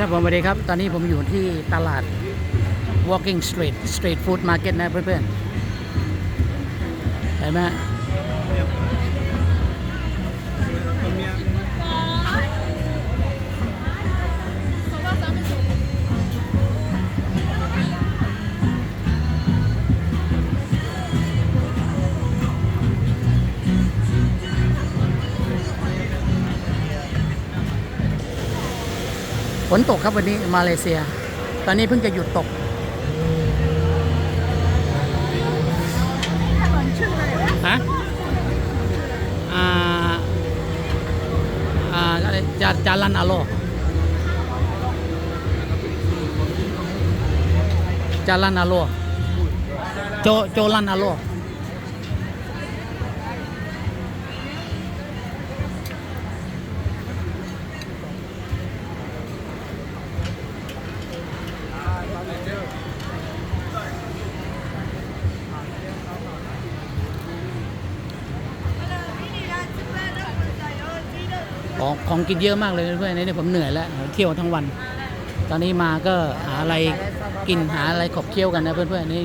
ครับผมสวัสดีครับ ตอนนี้ผมอยู่ที่ตลาด Walking Street Street Food Market นะเพื่อนๆเห็นไหม ฝนตกครับวันนี้มาเลเซีย ตอนนี้เพิ่งจะหยุดตกฮะอ่าอ่าอะไรจาจารันอาโลจารันอาโลโจโจรันอาโล ของของกินเยอะมากเลยเพื่อนๆนี่ผมเหนื่อยแล้วเที่ยวทั้งวัน ตอนนี้มาก็หาอะไรกินหาอะไรขบเคี้ยวกันนะเพื่อนๆนี่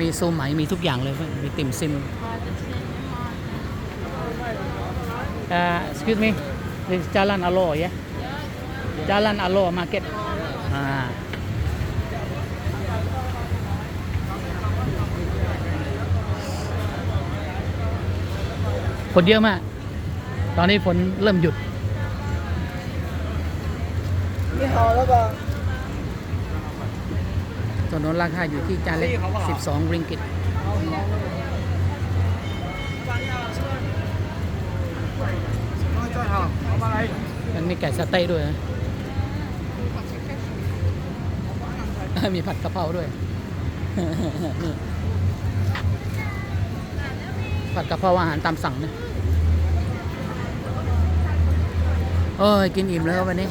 มีซูไหมมีทุกอย่างเลยเพื่อนมีติ่มซิมอ่า excuse me this is Jalan Alo ya Jalan Alo Market อ่าฝนเยอะมาก ตอนนี้ฝนเริ่มหยุด ห่อแล้วก็ตัน้นราคาอยู่ที่จานเล็ก 12 ริงกิตมันมีไก่สเต๊กด้วยมีผัดกะเพราด้วย ผัดกะเพราอาหารตามสั่งนะโอ้ย กินอิ่มแล้ววันนี้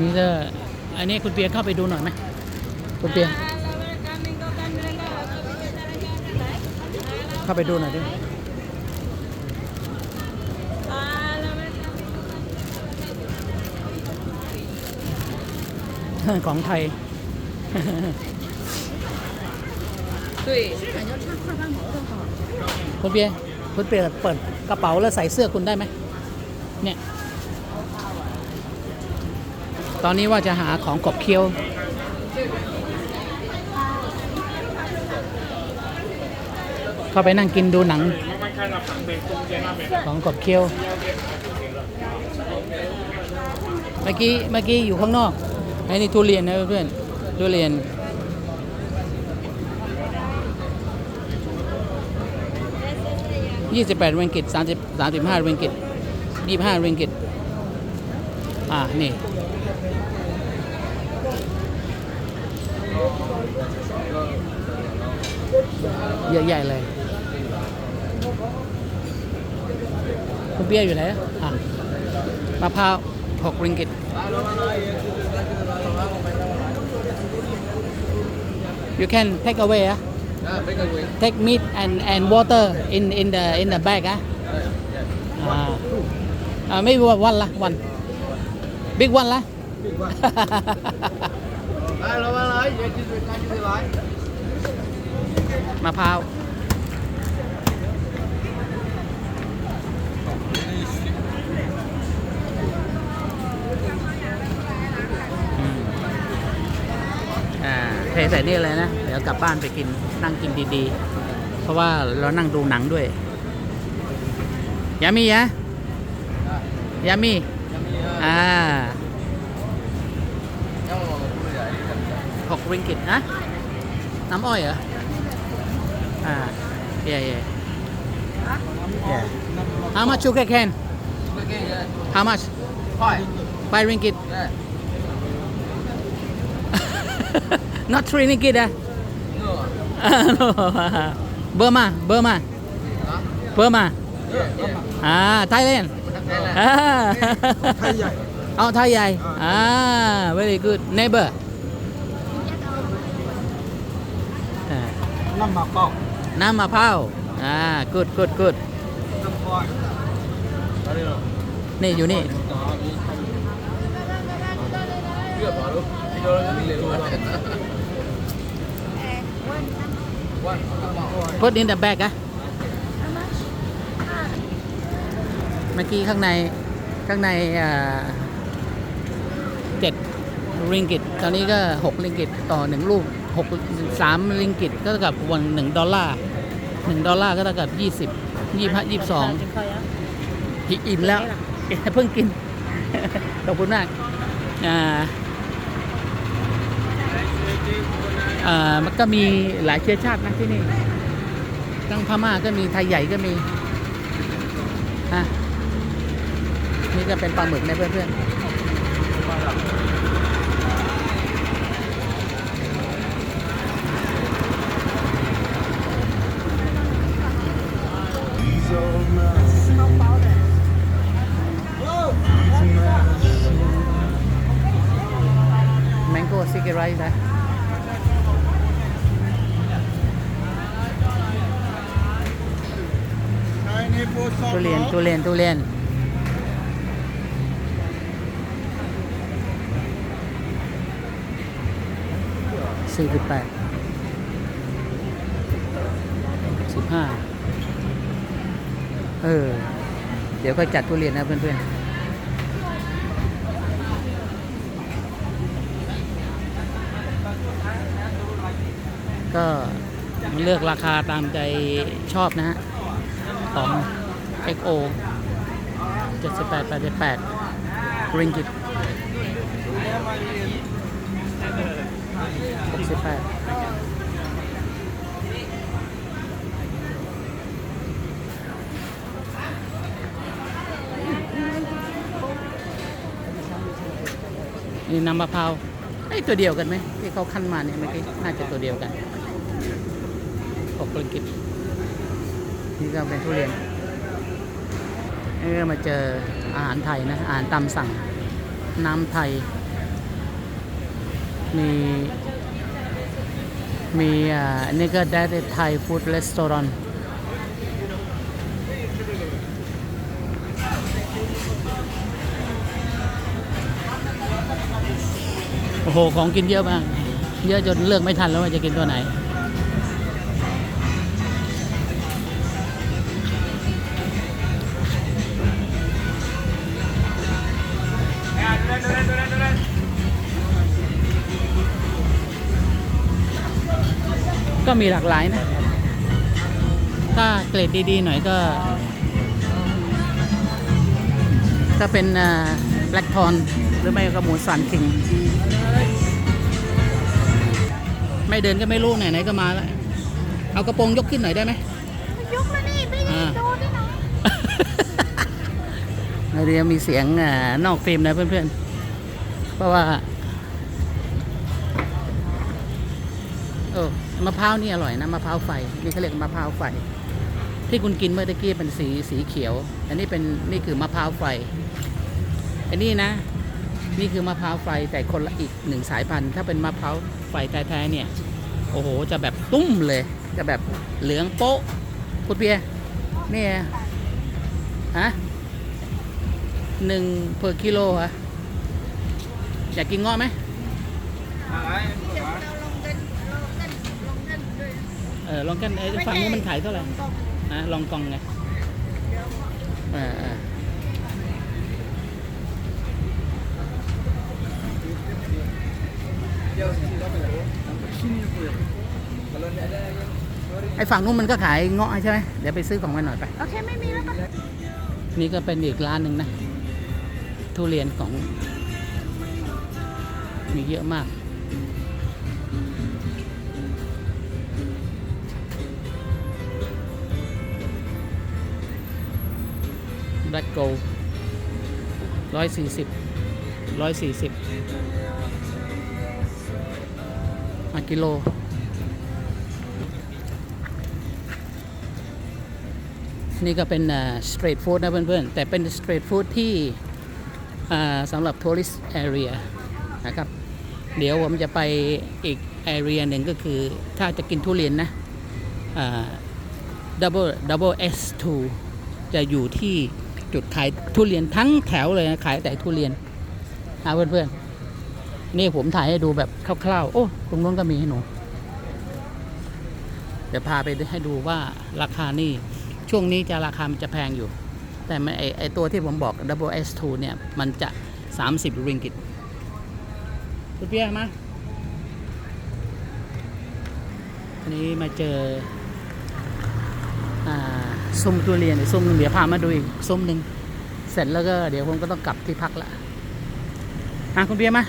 นี่ก็อันนี้คุณเปียเข้าไปดูหน่อยไหมคุณเปียเข้าไปดูหน่อยดิของไทยคุณเปียคุณเปียเปิดกระเป๋าแล้วใส่เสื้อคุณได้ไหมเนี่ย ตอนนี้ว่าจะหาของกบเคี้ยว เข้าไปนั่งกินดูหนัง ของกบเคี้ยว เมื่อกี้เมื่อกี้อยู่ข้างนอกไอ้นี่ทุเรียนนะเพื่อนทุเรียน28เริงกิต30 35เริงกิต25เริงกิตอ่า นี่ เยอะใหญ่เลยคุณเปียอยู่ไหนอะอะมะพร้าว6ริงกิต you can take away อะ Ah, big away. take meat and and water in in the in the bag อะอ่าอ่าไม่ว่าวันละวัน big one ละ Big one. มะพร้าวอืมอ่าเทใส่นี่เลยนะ เดี๋ยวกลับบ้านไปกินนั่งกินดีๆ เพราะว่าเรานั่งดูหนังด้วย ยามียะยามีอ่าหกริงกิตนะ น้ำอ้อยเหรอ อ่า yeah yeah yeah how much sugar can Okay, yeah. how much Five. five ringgit Yeah. not three ringgit ah No. Burma Burma Huh? Burma Yeah, yeah. อ่า Thailand Thailand. อ่าไทยใหญ่เอาไทยใหญ่อ่า very good neighbor อ่า năm mà cọc น้ำมะพร้าวอ่ากุดกุดกุดนี่อยู่นี่พดอินเดอะแบกอะเมื่อกี้ข้างในข้างในเจ็ดริงกิตตอนนี้ก็หกริงกิตต่อหนึ่งลูก หกสามริงกิตก็เท่ากับวันหนึ่งดอลลาร์หนึ่งดอลลาร์ก็เท่ากับยี่สิบยี่ห้ายี่สิบสองอิ่มแล้วเพิ่งกิน ขอบคุณมากอ่าอ่ามันก็มีหลายเชื้อชาตินะที่นี่ทั้งพม่าก็มีไทยใหญ่ก็มีอะนี่ก็เป็นปลาหมึกนะเพื่อนๆ แมงโก้ซิกเกอร์ไรส์นะทุเรียนทุเรียนทุเรียนสี่สิบแปดสิบห้า เออ เดี๋ยวก็จัดทุเรียนนะเพื่อนๆก็เลือกราคาตามใจชอบนะฮะ ของ XO 78 88 ringgit 68 นี่น้ำมะพร้าวไอ้ตัวเดียวกันไหมที่เขาคั้นมาเนี่ยเมื่อกี้น่าจะตัวเดียวกัน6 ringgit นี่ก็เป็นทุเรียนเออมาเจออาหารไทยนะอาหารตามสั่งน้ำไทย มีมีอ่านนี่ก็ได้ไทยฟู้ดรีสอร์ท โอ้โห ของกินเยอะมาก เยอะจนเลือกไม่ทันแล้วว่าจะกินตัวไหน ก็มีหลากหลายนะ ถ้าเกรดดี ๆ หน่อยก็ ถ้าเป็นแบล็กทอน รือไม่ก็หมูสันคิง ไม่เดินก็ไม่รู้ไหนๆก็มาแล้วเอากระโปรงยกขึ้นหน่อยได้ไหมยกมานี่ไม่อ่าได้โดนด้วยนะเดี๋ยวมีเสียงอานอกฟิล์มนะเพื่อนๆ เพราะว่าโอ้มะพร้าวนี่อร่อยนะมะพร้าวไฟนี่เขาเรียกมะพร้าวไฟ ที่คุณกินเมื่อตะกี้เป็นสีสีเขียว อันนี้เป็นนี่คือมะพร้าวไฟ อันนี้นะ นี่คือมะพร้าวไฟแต่คนละอีกหนึ่งสายพันธุ์ ถ้าเป็นมะพร้าวไฟแท้ๆเนี่ย โอ้โห จะแบบตุ้มเลย จะแบบเหลืองโป๊ะคุณเปียเนี่ยฮะหนึ่ง per กิโลอะอยากกินงาะไหมเออลองกันไอ้ฝั่งนู้นมันขายเท่าไหร่นะลองกองไงเดี๋ยวเออเออ ไอ้ฝั่งนู้นมันก็ขายเงาะใช่ไหมเดี๋ยวไปซื้อของมันหน่อยไป โอเค ไม่มีแล้วปะนี่ก็เป็นอีกร้านหนึ่งนะ ทุเรียนของ มีเยอะมากแบล็กโกลร้อยสี่สิบร้อยสี่สิบ กิโล นี่ก็เป็นสตรีทฟู้ดนะเพื่อนๆ แต่เป็นสตรีทฟู้ดที่สำหรับทัวริส t แอเรียนะครับ เดี๋ยวผมจะไปอีกแอเรียหนึ่งก็คือถ้าจะกินทุเรียนนะอ่า double double S 2จะอยู่ที่จุดขายทุเรียนทั้งแถวเลยนะขายแต่ทุเรียนนะเพื่อนๆ นี่ผมถ่ายให้ดูแบบคร่าวๆ โอ้ตรงนู้นก็มีให้หนู เดี๋ยวพาไปให้ดูว่าราคานี่ ช่วงนี้จะราคามันจะแพงอยู่ แต่ไอไอตัวที่ผมบอก double S 2 เนี่ย มันจะ 30 ริงกิตคุณเปียมาอันนี้มาเจอ อ่าซุ้มทุเรียนอีกซุ้มหนึงเดี๋ยวพามาดูอีกซุ้มหนึ่ง เสร็จแล้วก็เดี๋ยวผมก็ต้องกลับที่พักละอะคุณเบียร์มา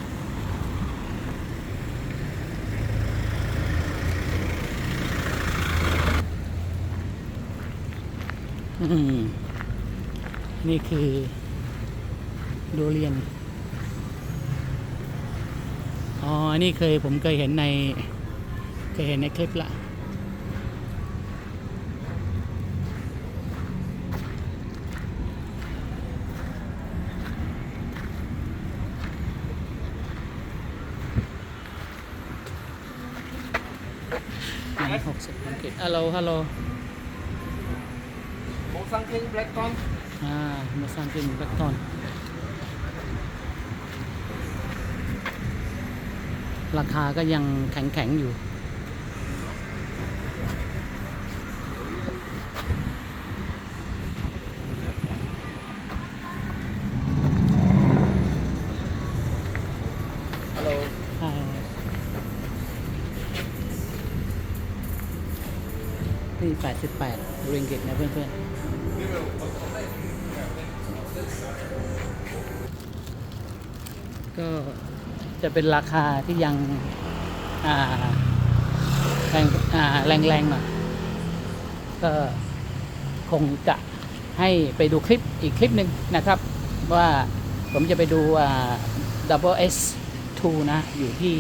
นี่คือดูเรียน อ๋อ นี่เคยผมเคยเห็นใน เคยเห็นในคลิปละหกสิบอังกฤษฮัลโหลฮัลโหล Một sang kinh black con. อ่ามาสร้างกินแบล็กตอนราคาก็ยังแข็งแข็งๆอยู่ Hello. ใช่นี่แปดสิบแปดริงกิตนะเพื่อนๆ ก็จะเป็นราคาที่ยังแรงแรงแรงๆหน่อยก็คงจะให้ไปดูคลิปอีกคลิปหนึ่งนะครับ ว่าผมจะไปดูอ่า double S 2นะ อยู่ที่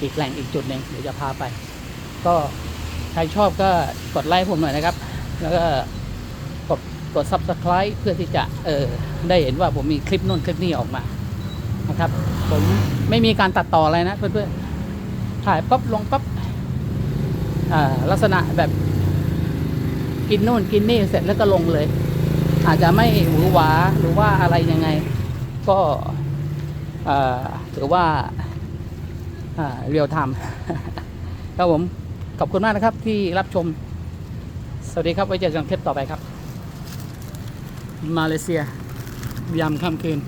อีกแหล่งอีกจุดหนึ่งเดี๋ยวจะพาไป ก็ใครชอบก็กดไลค์ผมหน่อยนะครับ แล้วก็ กด subscribe เพื่อที่จะเออได้เห็นว่าผมมีคลิปนู่นคลิปนี้ออกมานะครับ ผมไม่มีการตัดต่ออะไรนะเพื่อนๆถ่ายปั๊บลงปั๊บลักษณะแบบกินนู่นกินนี่เสร็จแล้วก็ลงเลย อาจจะไม่หวือหวาหรือว่าอะไรยังไง ก็ถือว่าเรียลไทม์ครับผม ขอบคุณมากนะครับที่รับชม สวัสดีครับ ไว้เจอกันคลิปต่อไปครับ มาเลเซีย ยามค่ำคืน